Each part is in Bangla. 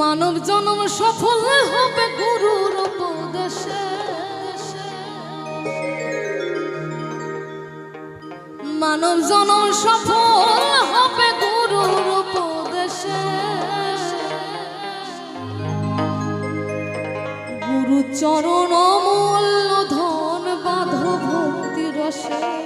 মানব জন্ম সফল হবে গুরুর উপদেশে। মানব জন্ম সফল হবে গুরুর উপদেশে। গুরু চরণ অমূল্য ধন বাধ ভক্তি রসে।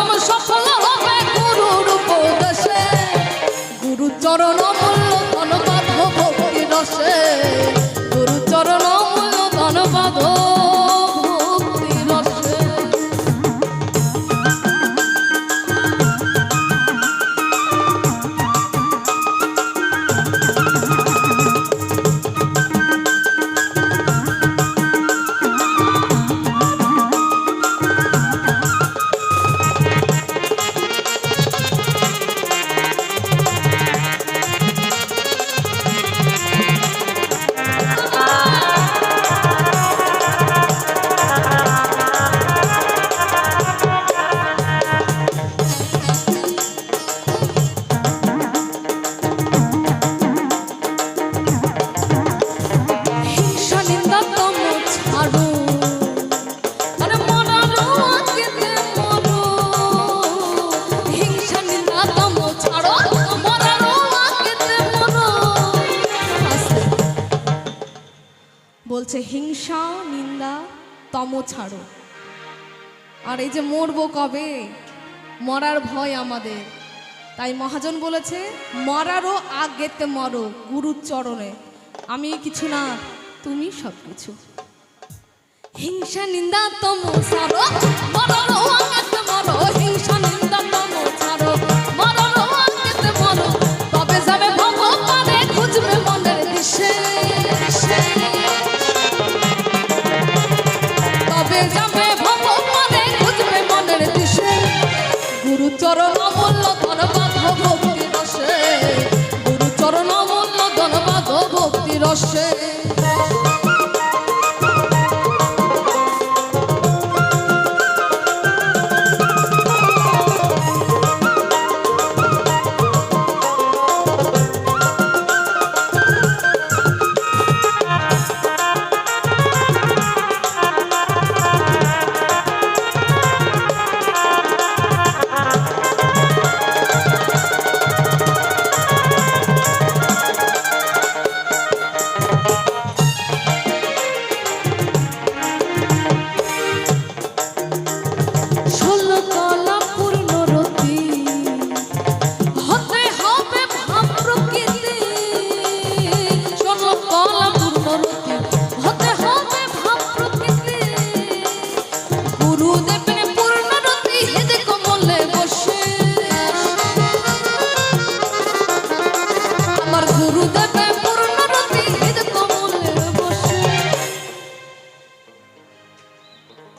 বলছে হিংসা, নিন্দা তম ছাড়ো আর এই যে মরবো কবে? মরার ভয় আমাদের। তাই মহাজন বলেছে, মরারও আগেতে মরো গুরুর চরণে। আমি কিছু না, তুমি সব কিছু হিংসা, নিন্দা তম সারো হিংসা, নিন্দা তম সারো মরারও আগেতে মরো। তবে যাবে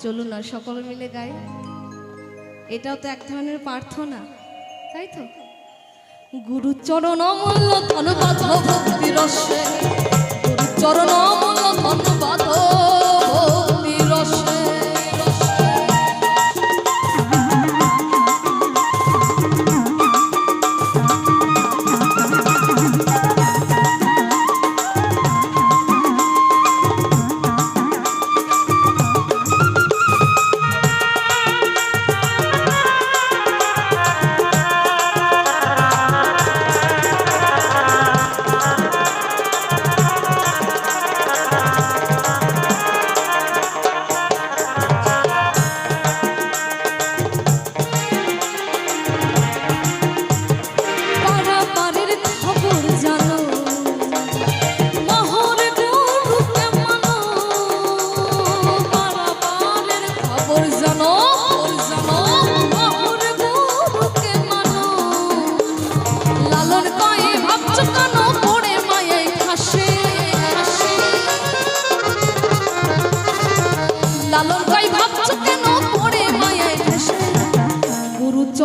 চলুন না সকলে মিলে গাই। এটাও তো এক ধরনের প্রার্থনা, তাই তো? গুরুচরণ অমূল্য ধন্যবাদ ভক্তি রসে।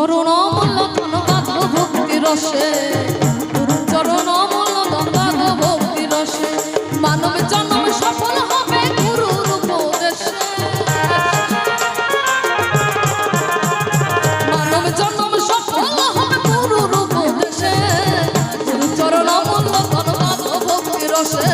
চরণ মূল্য ধন্যবাদ ভক্তি রসে চরণ মূল্য ধন্যবাদ ভক্তি রসে, মানব জন্ম সফল হবে গুরুর উপদেশে। মানব জন্ম সফল হবে গুরুর উপদেশে চরণ মূল্য ধন্যবাদ ভক্তি রসে।